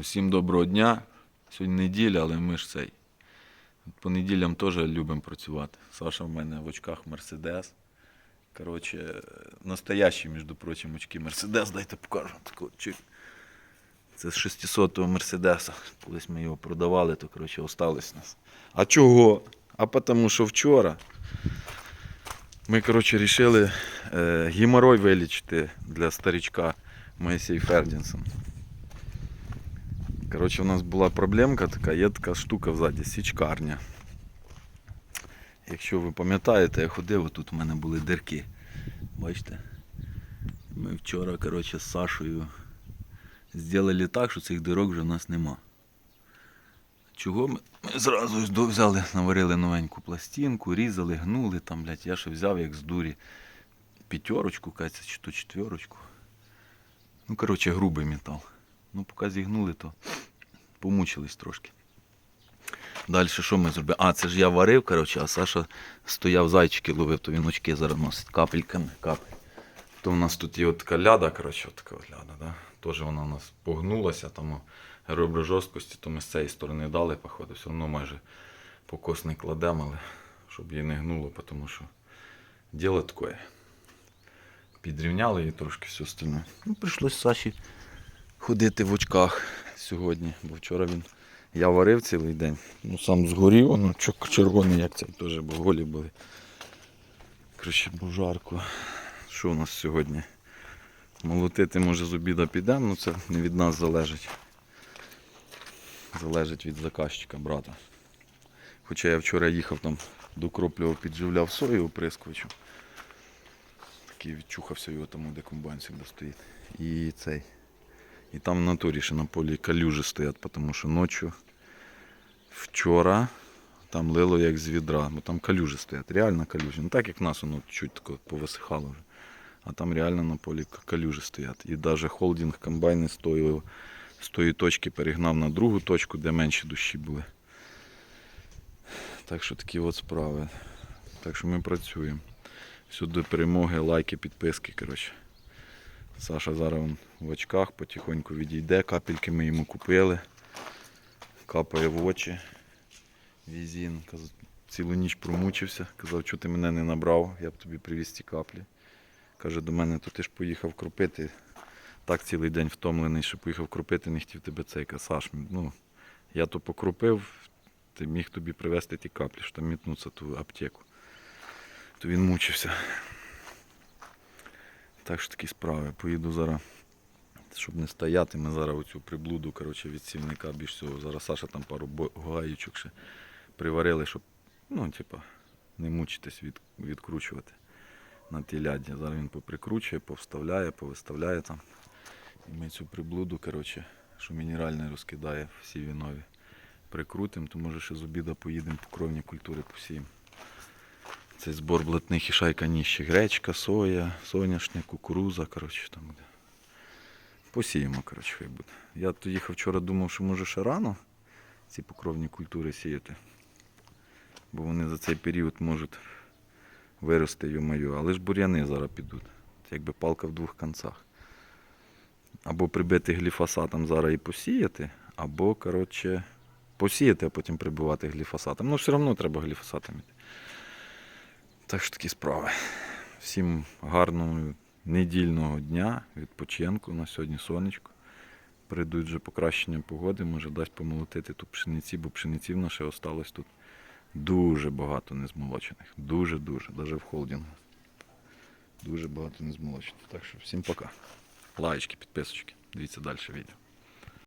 Усім доброго дня. Сьогодні неділя, але ми ж цей. По неділям теж любимо працювати. Саша в мене в очках Мерседес. Коротше, настоящі, між прочим, очки Мерседес, дайте покажу. Це з 600-го Мерседеса. Колись ми його продавали, то коротше осталось нас. А чого? А тому що вчора ми, коротше, вирішили е, геморой вилічити для старичка Моїсей Фердінсон. Коротше, у нас була проблемка така, є така штука ззаді, січкарня. Якщо ви пам'ятаєте, я ходив, тут у мене були дирки. Бачите? Ми вчора, коротше, з Сашою зробили так, що цих дирок вже в нас нема. Чого ми, ми зразу взяли, наварили новеньку пластинку, різали, гнули там, блядь, я ще взяв як з дурі п'ятерочку, кажеться, чи то четверочку. Ну, коротше, грубий метал. Ну, поки зігнули, то помучились трошки. Далі що ми зробили? А, це ж я варив, коротше, а Саша стояв зайчики ловив, то він очки зараз носить капельками, капель. То в нас тут є от така ляда, коротше, от така ляда, да? Теж вона у нас погнулася, там ребра жорсткості, то ми з цієї сторони дали, походу, все одно майже покос не кладемо, але щоб її не гнуло, тому що діло таке. Підрівняли її трошки все остальне. Ну, прийшлось Саші ходити в очках сьогодні, бо вчора він. Я варив цілий день. Ну сам згорів, чок червоний, як цей теж, бо голі були. Коротше, бо жарко. Що у нас сьогодні? Молотити може з обіда підемо, ну це не від нас залежить. Залежить від заказчика, брата. Хоча я вчора їхав там до Кроплього, підживляв сою оприскувачем. Такий відчухався його тому, де комбайн завжди стоїть. І цей. І там в натурі ще на полі калюжі стоять, тому що ночі вчора там лило як з відра, бо там калюжі стоять, реально калюжі. Не так як нас воно чуть тако повисихало вже. А там реально на полі калюжі стоять. І навіть холдинг комбайни з тої, з тої точки перегнав на другу точку, де менші дощі були. Так що такі от справи. Так що ми працюємо. Всюди перемоги, лайки, підписки. коротше. Саша зараз вон в очках потихоньку відійде, капельки ми йому купили. Капає в очі. Візін. Каз- Цілу ніч промучився. Казав, що ти мене не набрав, я б тобі привіз ці каплі. Каже, до мене, то ти ж поїхав кропити. Так цілий день втомлений, що поїхав кропити, не хотів тебе цей Саш, Ну, я то покропив, ти міг тобі привезти ті каплі, що там мітнуться ту аптеку. То він мучився. Так що такі справи. Поїду зараз, щоб не стояти, ми зараз оцю приблуду коротше, від сільника більш всього. Зараз Саша там пару гаючок ще приварили, щоб ну, типа, не мучитись від, відкручувати на тій ляді. Зараз він поприкручує, повставляє, повиставляє там. І ми цю приблуду, коротше, що мінеральне розкидає всі вінові. Прикрутимо, то може ще з обіда поїдемо по кровні культури посіємо. Це збор блатних і шайка ніщі. Гречка, соя, соняшник, кукуруза, коротше, там буде. Посіємо, коротше, хай буде. Я то їхав вчора, думав, що може ще рано ці покровні культури сіяти. Бо вони за цей період можуть вирости, йо-моє. Але ж бур'яни зараз підуть. Це якби палка в двох кінцях. Або прибити гліфосатом зараз і посіяти, або, коротше, посіяти, а потім прибивати гліфосатом. Ну, все одно треба гліфосатом іти. Так що такі справи. Всім гарного недільного дня, відпочинку. На сьогодні сонечко. Прийдуть вже покращення погоди, може дасть помолотити ту пшениці, бо пшениці в нас осталось тут дуже багато незмолочених. Дуже-дуже, навіть в холдингу. Дуже багато незмолочених. Так що всім пока. Лайчки, підписочки. Дивіться далі відео.